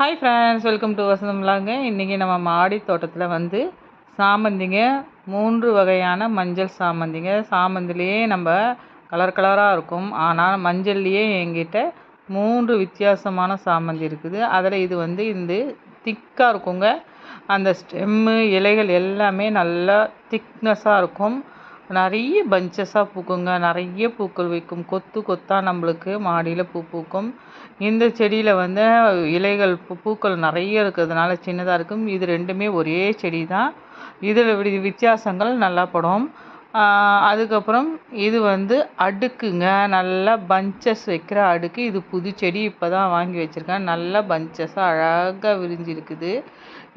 Hi friends welcome to வசந்தம்லாங்க இன்றைக்கி நம்ம மாடி தோட்டத்தில் வந்து சாமந்திங்க மூன்று வகையான மஞ்சள் சாமந்திங்க. சாமந்திலேயே நம்ம கலர் கலராக இருக்கும். ஆனால் மஞ்சள்லேயே எங்கிட்ட மூன்று வித்தியாசமான சாமந்தி இருக்குது. அதில் இது வந்து இந்த திக்காக இருக்குங்க. அந்த ஸ்டெம்மு இலைகள் எல்லாமே நல்லா திக்னஸாக இருக்கும். நிறைய பஞ்சஸாக பூக்குங்க. நிறைய பூக்கள் வைக்கும். கொத்து கொத்தாக நம்மளுக்கு மாடியில் பூ பூக்கும். இந்த செடியில் வந்து இலைகள் பூ பூக்கள் நிறைய இருக்கிறதுனால சின்னதாக இருக்கும். இது ரெண்டுமே ஒரே செடி தான் இதில் வித்தியாசங்கள் நல்லா படும். அதுக்கப்புறம் இது வந்து அடுக்குங்க. நல்லா பஞ்சஸ் வைக்கிற அடுக்கு. இது புது செடி இப்போ தான் வாங்கி வச்சுருக்கேன். நல்லா பஞ்சஸாக அழகாக விரிஞ்சிருக்குது.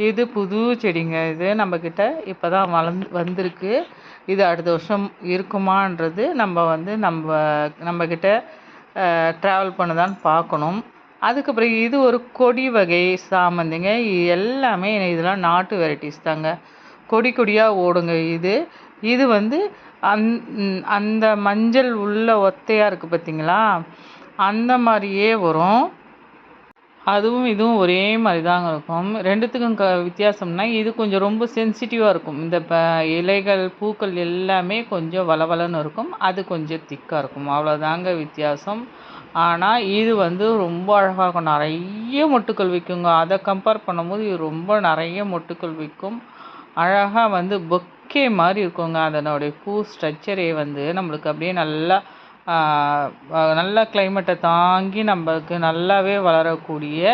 இது புது செடிங்க. இது நம்மக்கிட்ட இப்போ தான் வளர்ந்து வந்திருக்கு. இது அடுத்த வருஷம் இருக்குமான்றது நம்ம வந்து நம்ம நம்மக்கிட்ட ட்ராவல் பண்ணுதான்னு பார்க்கணும் அதுக்கப்புறம் இது ஒரு கொடி வகை சாமந்திங்க. எல்லாமே இதெல்லாம் நாட்டு வெரைட்டிஸ் தாங்க. கொடி கொடியாக ஓடுங்க இது. இது வந்து அந் அந்த மஞ்சள் உள்ள ஒத்தையாக இருக்குது பார்த்தீங்களா அந்த மாதிரியே வரும். அதுவும் இதுவும் ஒரே மாதிரி தாங்க இருக்கும். ரெண்டுத்துக்கும் க வித்தியாசம்னா இது கொஞ்சம் ரொம்ப சென்சிட்டிவாக இருக்கும். இந்த ப இலைகள் பூக்கள் எல்லாமே கொஞ்சம் வளவலன்னு இருக்கும். அது கொஞ்சம் திக்காக இருக்கும். அவ்வளோதாங்க வித்தியாசம். ஆனால் இது வந்து ரொம்ப அழகாக இருக்கும். நிறைய மொட்டுக்கள் விற்குங்க அதை கம்பேர் பண்ணும்போது இது ரொம்ப நிறைய மொட்டுக்கள் விற்கும் அழகாக வந்து பொக் பொக்கே மாதிரி இருக்குங்க. அதனுடைய பூ ஸ்ட்ரக்சரே வந்து நம்மளுக்கு அப்படியே நல்லா நல்ல கிளைமேட்டை தாங்கி நம்மளுக்கு நல்லாவே வளரக்கூடிய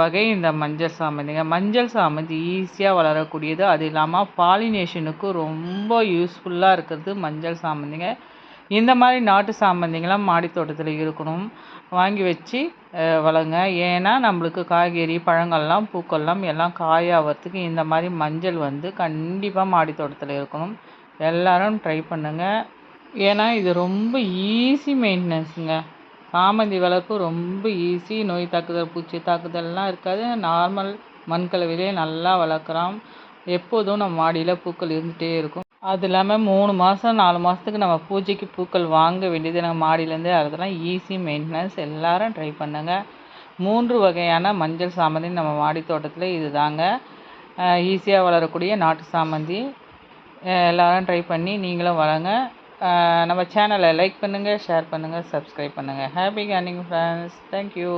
வகை இந்த மஞ்சள் சாமந்திங்க. மஞ்சள் சாமந்தி ஈஸியாக வளரக்கூடியது. அது இல்லாமல் பாலினேஷனுக்கு ரொம்ப யூஸ்ஃபுல்லாக இருக்கிறது மஞ்சள் சாமந்திங்க. இந்த மாதிரி நாட்டு சாமந்திங்கெல்லாம் மாடி தோட்டத்தில் இருக்கணும். வாங்கி வச்சு வளங்க ஏன்னா நம்மளுக்கு காய்கறி பழங்கள்லாம் பூக்கள்லாம் எல்லாம் காயாகிறதுக்கு இந்த மாதிரி மஞ்சள் வந்து கண்டிப்பாக மாடி தோட்டத்தில் இருக்கணும். எல்லோரும் ட்ரை பண்ணுங்கள் ஏன்னா இது ரொம்ப ஈஸி மெயின்டெனன்ஸுங்க சாமந்தி வளர்ப்பு ரொம்ப ஈஸி நோய் தாக்குதல் பூச்சி தாக்குதல்லாம் இருக்காது. நார்மல் மண்கலவையிலே நல்லா வளர்க்குறோம் எப்போதும் நம்ம மாடியில் பூக்கள் இருந்துகிட்டே இருக்கும். அது இல்லாமல் மூணு மாதம் நாலு மாதத்துக்கு நம்ம பூஜைக்கு பூக்கள் வாங்க வேண்டியது நம்ம மாடியிலேருந்து அதெல்லாம் ஈஸி மெயின்டெனன்ஸ் எல்லாரும் ட்ரை பண்ணுங்கள் மூன்று வகையான மஞ்சள் சாமந்தி நம்ம மாடி தோட்டத்தில் இது தாங்க ஈஸியாக வளரக்கூடிய நாட்டு சாமந்தி. எல்லோரும் ட்ரை பண்ணி நீங்களும் வளங்க நம்ம சேனலை லைக் பண்ணுங்கள் ஷேர் பண்ணுங்கள் சப்ஸ்கிரைப் பண்ணுங்கள் ஹாப்பி கேர்னிங் ஃப்ரெண்ட்ஸ் தேங்க்யூ